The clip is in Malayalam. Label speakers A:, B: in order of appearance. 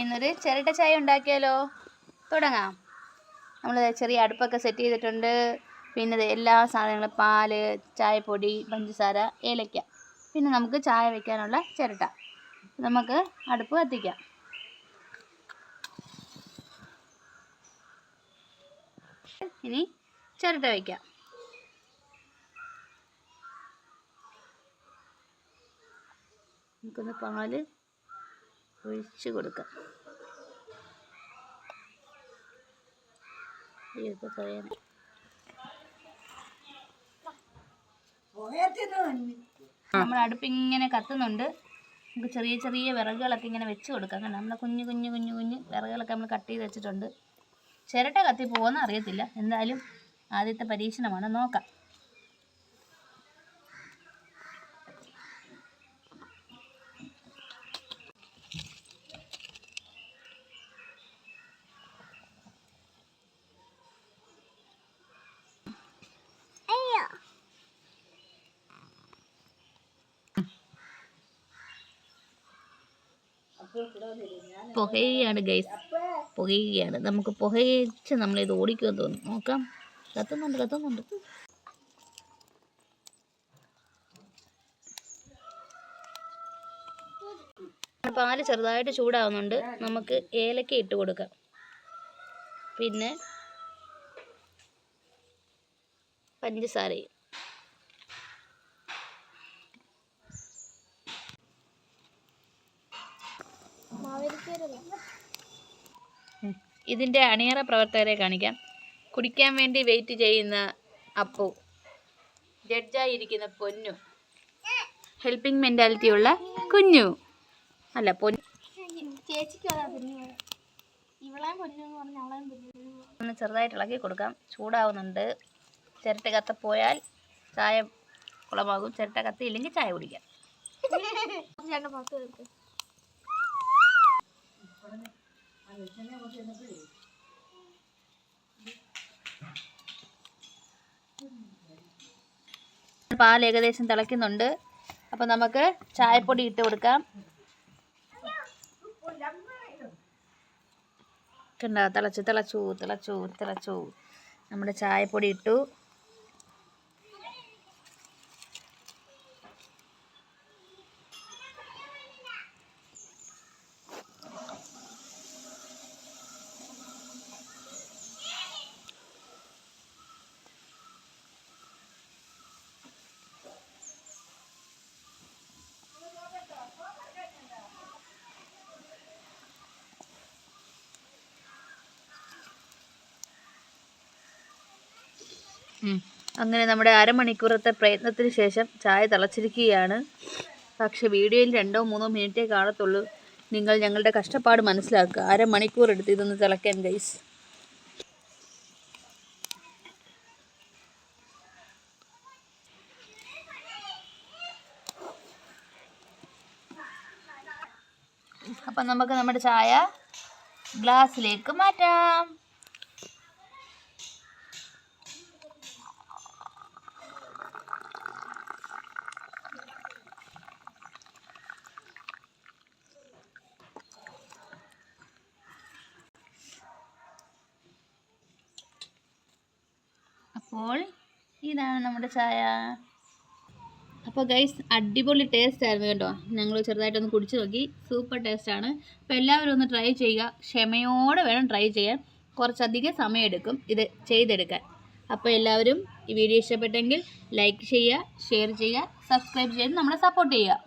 A: ഇന്നൊരു ചിരട്ട ചായ ഉണ്ടാക്കിയാലോ? തുടങ്ങാം. നമ്മൾ ചെറിയ അടുപ്പൊക്കെ സെറ്റ് ചെയ്തിട്ടുണ്ട്. പിന്നെ എല്ലാ സാധനങ്ങളും പാൽ ചായപ്പൊടി പഞ്ചസാര ഏലക്ക. പിന്നെ നമുക്ക് ചായ വെക്കാനുള്ള ചിരട്ട. നമുക്ക് അടുപ്പ് കത്തിക്കാം. ഇനി ചിരട്ട വയ്ക്കാം നമുക്കൊന്ന് പാൽ ഒഴിച്ച് കൊടുക്കാം നമ്മൾ അടുപ്പ് ഇങ്ങനെ കത്തുന്നുണ്ട്. നമുക്ക് ചെറിയ ചെറിയ വിറകുകളൊക്കെ ഇങ്ങനെ വെച്ച് കൊടുക്കാം. കാരണം നമ്മുടെ കുഞ്ഞു കുഞ്ഞു കുഞ്ഞു കുഞ്ഞു വിറകുകളൊക്കെ നമ്മൾ കട്ട് ചെയ്ത് വെച്ചിട്ടുണ്ട്. ചിരട്ട കത്തി പോകുന്ന അറിയത്തില്ല. എന്തായാലും ആദ്യത്തെ പരീക്ഷണമാണ്. നോക്കാം. പുകയാണ് ഗൈസ് പുകയുകയാണ്. നമുക്ക് പുകയിച്ച് നമ്മളിത് ഓടിക്കുമെന്ന് തോന്നുന്നു. നോക്കാം. കത്തുന്നുണ്ട് കത്തുന്നുണ്ട്. പാൽ ചെറുതായിട്ട് ചൂടാവുന്നുണ്ട്. നമുക്ക് ഏലക്ക ഇട്ട് കൊടുക്കാം. പിന്നെ പഞ്ചസാരയും. ഇതിന്റെ അണിയറ പ്രവർത്തകരെ കാണിക്കാം. കുടിക്കാൻ വേണ്ടി വെയിറ്റ് ചെയ്യുന്ന അപ്പു. ജഡ്ജായി ഇരിക്കുന്ന പൊന്നു. ഹെൽപ്പിംഗ് മെന്റാലിറ്റി ഉള്ള കുഞ്ഞു. അല്ല പൊന്നു. ഒന്ന് ചെറുതായിട്ട് ഇളക്കി കൊടുക്കാം. ചൂടാവുന്നുണ്ട്. ചിരട്ട കത്ത പോയാൽ ചായ കുളമാകും. ചിരട്ട കത്തിയില്ലെങ്കിൽ ചായ കുടിക്കാം. പാൽ ഏകദേശം തിളയ്ക്കുന്നുണ്ട്. അപ്പോൾ നമുക്ക് ചായപ്പൊടി ഇട്ട് കൊടുക്കാം. കണ്ട? തിളച്ചു തിളച്ചു തിളച്ചു തിളച്ചു. നമ്മുടെ ചായപ്പൊടി ഇട്ടു. അങ്ങനെ നമ്മുടെ അരമണിക്കൂറത്തെ പ്രയത്നത്തിന് ശേഷം ചായ തിളച്ചിരിക്കുകയാണ്. പക്ഷെ വീഡിയോയിൽ രണ്ടോ മൂന്നോ മിനിറ്റേ കാണത്തുള്ളൂ. നിങ്ങൾ ഞങ്ങളുടെ കഷ്ടപ്പാട് മനസ്സിലാക്കുക. അരമണിക്കൂർ എടുത്ത് ഇതൊന്ന് തിളക്കാൻ ഗൈസ് അപ്പം നമുക്ക് നമ്മുടെ ചായ ഗ്ലാസ്സിലേക്ക് മാറ്റാം. അപ്പോൾ ഇതാണ് നമ്മുടെ ചായ. അപ്പോൾ ഗൈസ് അടിപൊളി ടേസ്റ്റ് ആയിരുന്നു കേട്ടോ. ഞങ്ങൾ ചെറുതായിട്ടൊന്ന് കുടിച്ചു നോക്കി. സൂപ്പർ ടേസ്റ്റാണ് അപ്പോൾ എല്ലാവരും ഒന്ന് ട്രൈ ചെയ്യുക. ക്ഷമയോടെ വേണം ട്രൈ ചെയ്യാൻ. കുറച്ചധികം സമയമെടുക്കും ഇത് ചെയ്തെടുക്കാൻ. അപ്പോൾ എല്ലാവരും ഈ വീഡിയോ ഇഷ്ടപ്പെട്ടെങ്കിൽ ലൈക്ക് ചെയ്യുക ഷെയർ ചെയ്യുക സബ്സ്ക്രൈബ് ചെയ്ത് നമ്മളെ സപ്പോർട്ട് ചെയ്യുക.